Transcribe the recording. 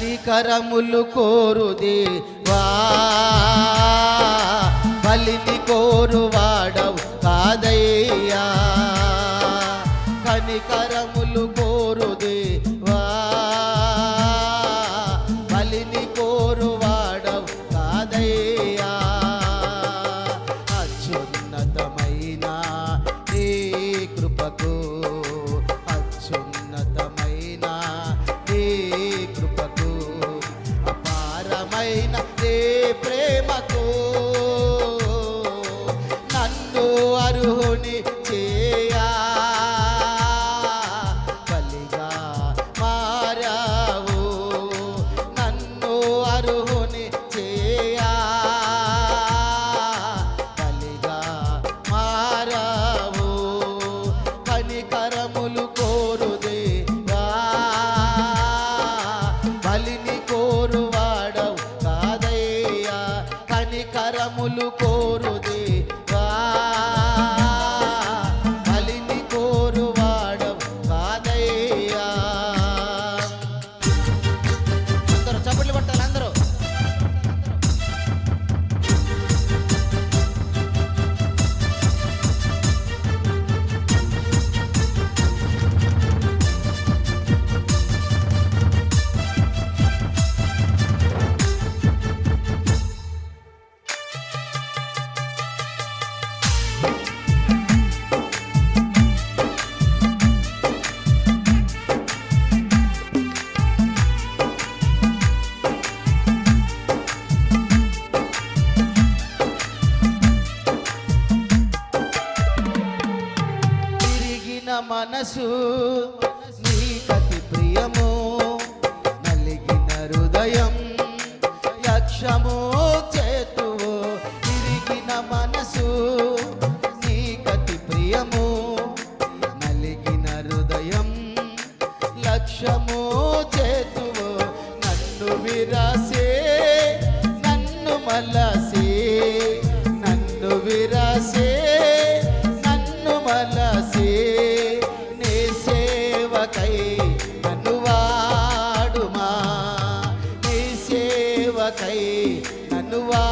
కనికరములు కోరుదే. వా బలిని కోరువాడవు కాదయ్యా. కనికరములు కోరు వరములు కోరుదే బలిని కోరువాడవు కాదయ్యా కనికరములు కోరు మనసు నీకతి ప్రియము నలిగిన హృదయం యక్షము చేతువు తిరిగిన మనసు నీకతి ప్రియము నలిగిన హృదయం లక్ష్యము చేతువు నన్ను విరాసే నన్ను మలసే ಕೈ ನನುವಾ